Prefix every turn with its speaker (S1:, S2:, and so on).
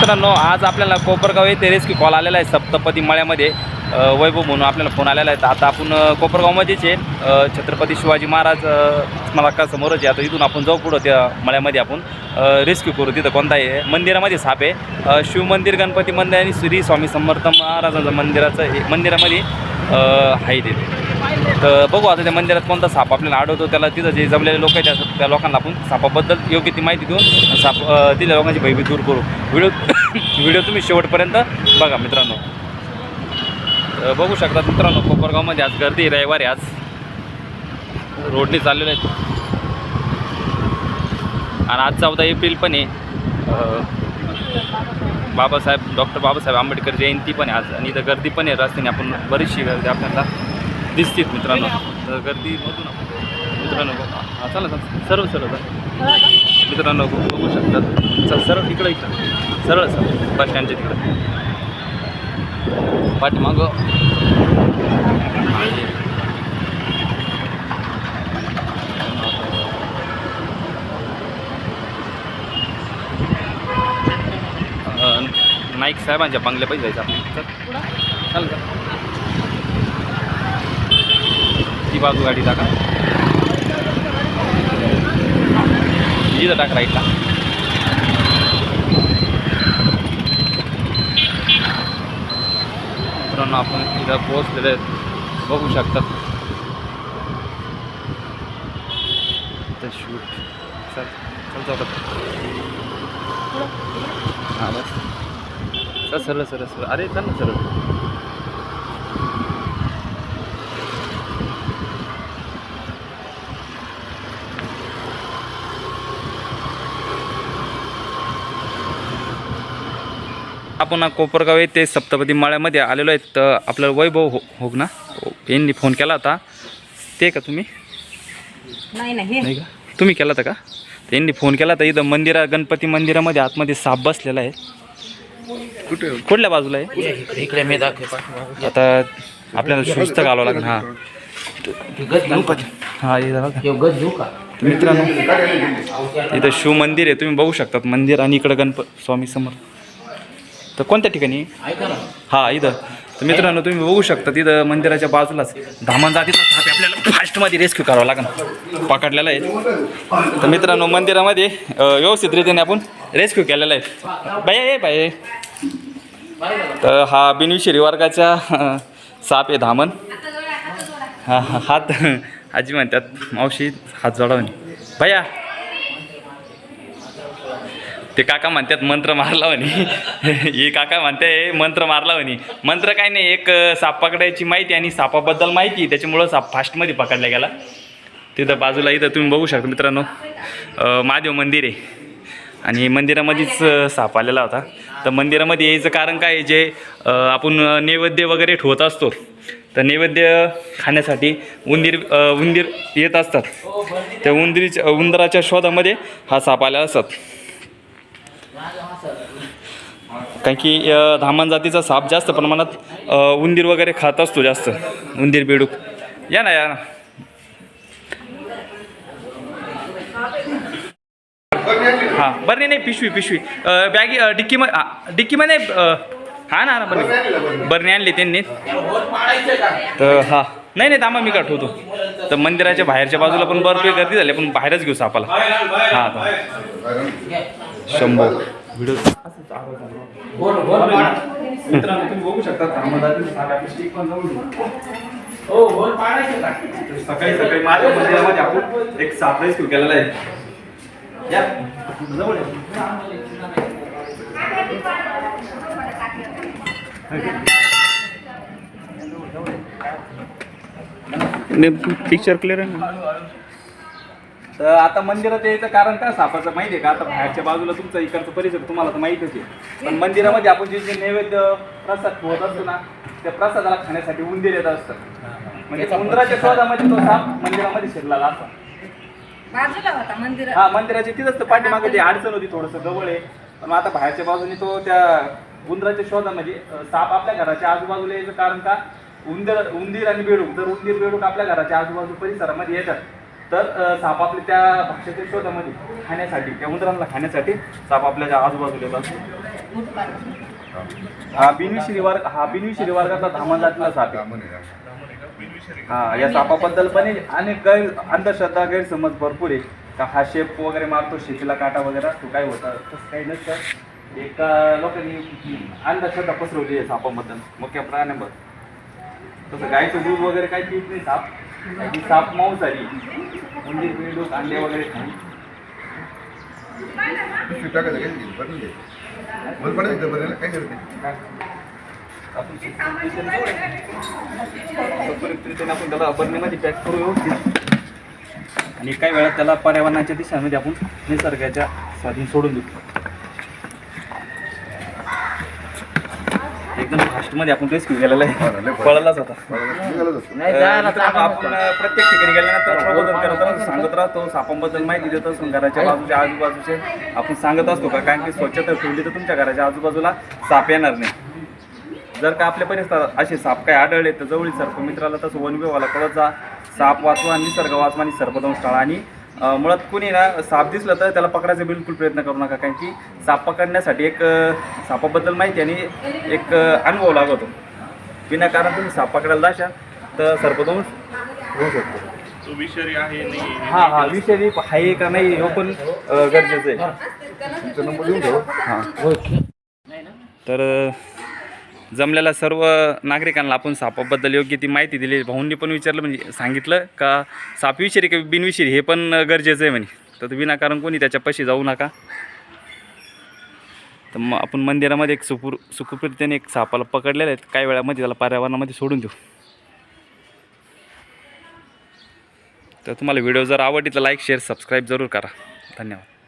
S1: मित्रांनो आज आपल्याला कोपरगाव येथे रेस्क्यू कॉल आलेला आहे सप्तपदी मळ्यामध्ये. वैभव म्हणून आपल्याला फोन आलेला आहे. तर आता आपण कोपरगावमध्येच आहे. छत्रपती शिवाजी महाराज अ, स्मारकासमोरच आहे. आता इथून आपण जाऊ पुढं त्या मळ्यामध्ये आपण. रेस्क्यू करू. तिथं कोणताही मंदिरामध्ये साप आहे. शिवमंदिर गणपती मंदिर आणि श्री स्वामी समर्थ महाराजांचं मंदिराचं हे मंदिरामध्ये आहे तिथे. तर बघू आता त्या मंदिरात कोणता साप आपल्याला आढळतो त्याला तिथं जे जमलेले लोक आहेत त्या- त्या लोकांना आपण सापाबद्दल योग्य ती माहिती देऊन साप तिथल्या लोकांची भयभीत दूर करू. व्हिडिओ व्हिडिओ तुम्ही शेवटपर्यंत बघा मित्रांनो. बघू शकता मित्रांनो कोपरगावमध्ये आज गर्दी आहे, रविवारी आज. रोडने चाललेले आहेत. आणि आज चौदा एप्रिल पण आहे. बाबासाहेब डॉक्टर बाबासाहेब आंबेडकर जयंती पण आहे आज. आणि इथं गर्दी पण आहे रस्त्याने आपण बरीचशी गर्दी आपल्याला दिसतील मित्रांनो. तर गर्दीमधून मित्रांनो बघा. चला सरळ सर्व मित्रांनो बघू बघू शकतात. सरळ इकडं इकडं. सरळ सरळ. बस स्टँडच्या तिकडं पाठीमागं आहे. नाईक साहेबांच्या बंगल्यापाशी जायचं आपण चल का ती बाजू गाडी टाका. जिथं टाक राईटला मित्रांनो आपण इथं पोहोचलेले आहेत. बघू शकतात इथं शूट चल चल चौकात हां बस. सर सरळ सरळ सरळ. अरे चल ना सरळ. आपण कोपरगाव येथे सप्तपदी माळ्यामध्ये आलेलो आहेत तर आपल्याला वैभव हो ना यांनी फोन केला होता. ते का तुम्ही?
S2: नाही नाही
S1: नाही का? तुम्ही केला होता का? तर यांनी फोन केला होता. इथं मंदिरा गणपती मंदिरामध्ये आतमध्ये साप बसलेला आहे. कुठे? कुठल्या बाजूला आहे?
S3: इकडे मी दाखव
S1: आता आपल्याला सुस्त घालावं लागेल हां.
S3: गणपती
S1: हां मित्रांनो इथं शिव मंदिर आहे. तुम्ही बघू शकतात मंदिर आणि इकडं गणपत स्वामी समोर तर कोणत्या ठिकाणी? हा इथं. तर मित्रांनो तुम्ही बघू शकता तिथं मंदिराच्या बाजूलाच धामण जातीचा साप आहे. आपल्याला फास्टमध्ये रेस्क्यू करावा लागेल. पकडलेला आहे. तर मित्रांनो मंदिरामध्ये व्यवस्थित रीतीने आपण रेस्क्यू केलेला आहे. बाय ये बाय तर हा बिनविषयी वर्गाचा साप आहे धामण. हा हात. आजी म्हणतात मावशी हात जोडावणे भैया ते काका म्हणतात मंत्र मारला म्हणे. हे काका म्हणते मंत्र मारला म्हणे. मंत्र काय नाही एक साप पकडायची माहिती आणि सापाबद्दल माहिती त्याच्यामुळं साप फास्टमध्ये पकडला गेला. तिथं बाजूला इथं तुम्ही बघू शकता मित्रांनो महादेव मंदिर आहे. आणि मंदिरामध्येच साप आलेला होता. तर मंदिरामध्ये यायचं कारण काय आहे, जे आपण नैवेद्य वगैरे ठेवत असतो तर नैवेद्य खाण्यासाठी उंदीर उंदीर येत असतात. त्या उंदीरीच्या उंदराच्या शोधामध्ये हा साप आलेला असतात कारण की धामण जातीचा साप जास्त प्रमाणात उंदीर वगैरे खात असतो जास्त. उंदीर बेडूक. या ना या ना. हां बरं नाही नाही पिशवी पिशवी. बॅगी अ, डिक्की म डिक्कीमध्ये हा ना हा बरं. बरणी आणली त्यांनी. तर हा. नाही नाही थांबा मी का ठेवतो तर मंदिराच्या बाहेरच्या बाजूला पण बरं गर्दी झाली पण बाहेरच घेऊ सापाला. हां शंभर व्हिडिओ. मित्रांनो तुम्ही बघू शकता
S3: हो बोल पाडायचं का
S1: सकाळी सकाळी माझ्या मंदिरामध्ये आपण एक केलेला आहे. या. जवळ पिक्चर क्लिअर आहे ना? तर आता मंदिरात यायचं कारण काय? सापाचं माहिती आहे का? आता बाहेरच्या बाजूला तुमचा इकडचा परिसर तुम्हाला तर माहीतच आहे. पण मंदिरामध्ये आपण जे जे नैवेद्य प्रसाद ठेवत असतो ना त्या प्रसादाला खाण्यासाठी उंदीर येत असतात. म्हणजे उंदराच्या शोधामध्ये तो साप मंदिरामध्ये शिरलेला असतो.
S2: बाजूला होता मंदिरात.
S1: हा मंदिराची तिथंच तर पाठीमागे जी अडचण होती थोडंसं जवळ आहे. पण आता बाहेरच्या बाजूने तो त्या उंदराच्या शोधामध्ये साप आपल्या घराच्या आजूबाजूला यायचं कारण का? उंदर उंदीर आणि बेडूक. जर उंदीर बेडूक आपल्या घराच्या आजूबाजू परिसरामध्ये येतात तर साप आपल्या त्या भाषेच्या शोधामध्ये खाण्यासाठी त्या उंदरांना खाण्यासाठी साप आपल्या आजूबाजूला येतात.
S2: उठ पाहिजे
S1: हा बिनविषयी वर्ग हा बिनविषयी वर्गातला धामा जातीला साप आहे. हा या सापाबद्दल पण अनेक गैर अंधश्रद्धा गैरसमज भरपूर आहे. का हा शेप वगैरे मारतो शेतीला काटा वगैरे असतो काय होतं तसं काही नसतं. एका लोकांनी अंधश्रद्धा पसरवली आहे सापाबद्दल. मुख्य प्राण्याबद्दल तसं गायचं दूध वगैरे काही पित नाही साप. की साप मांसाहारी उंदीर पिंडूक अंडे वगैरे खाणे आपण त्याला पॅक करू व्यवस्थित. आणि काही वेळात त्याला पर्यावरणाच्या दिशामध्ये आपण निसर्गाच्या स्वाधीन सोडून देऊ. एकदम फास्टमध्ये आपण रेस्क्यू केलेला आहे. पळालाच होता
S3: नाही
S1: आपण प्रत्येक ठिकाणी गेल्यानंतर प्रबोधन करत राहतो सांगत राहतो सापांबद्दल माहिती देत असतो घराच्या बाजूच्या आजूबाजूचे आपण सांगत असतो का? कारण की स्वच्छता ठेवली तर तुमच्या घराच्या आजूबाजूला साप येणार नाही. जर का आपल्या परिसरात असे साप काय आढळले तर जवळील सर्प मित्राला तसं वन विभागाला कळत जा. साप वाचवा निसर्ग वाचवा आणि सर्पदंश टाळा. आणि मुळात कोणी ना साप दिसलं तर त्याला पकडायचा बिलकुल प्रयत्न करू नका कारण की साप पकडण्यासाठी एक सापाबद्दल माहिती आणि एक अनुभव लागतो. विनाकारण तुम्ही साप पकडायला जाशाल तर सर्पदंश होऊ शकतो.
S4: तो विषारी आहे नाही
S1: हा हा विषारी आहे का नाही हे पण गरजेचं आहे. हां. तर अं, जमलेल्या सर्व नागरिकांना आपण सापाबद्दल योग्य ती माहिती दिली. भाऊंनी पण विचारलं म्हणजे सांगितलं का साप की का बिनविषारी हे पण गरजेचं आहे म्हणे. तर विनाकारण कोणी त्याच्यापाशी जाऊ नका. तर मग आपण मंदिरामध्ये एक सुपूर सुखपूर्तीने एक सापाला पकडलेलं आहे काही वेळामध्ये त्याला पर्यावरणामध्ये सोडून देऊ. तर तुम्हाला व्हिडिओ जर आवडली तर लाईक शेअर सबस्क्राईब जरूर करा. धन्यवाद.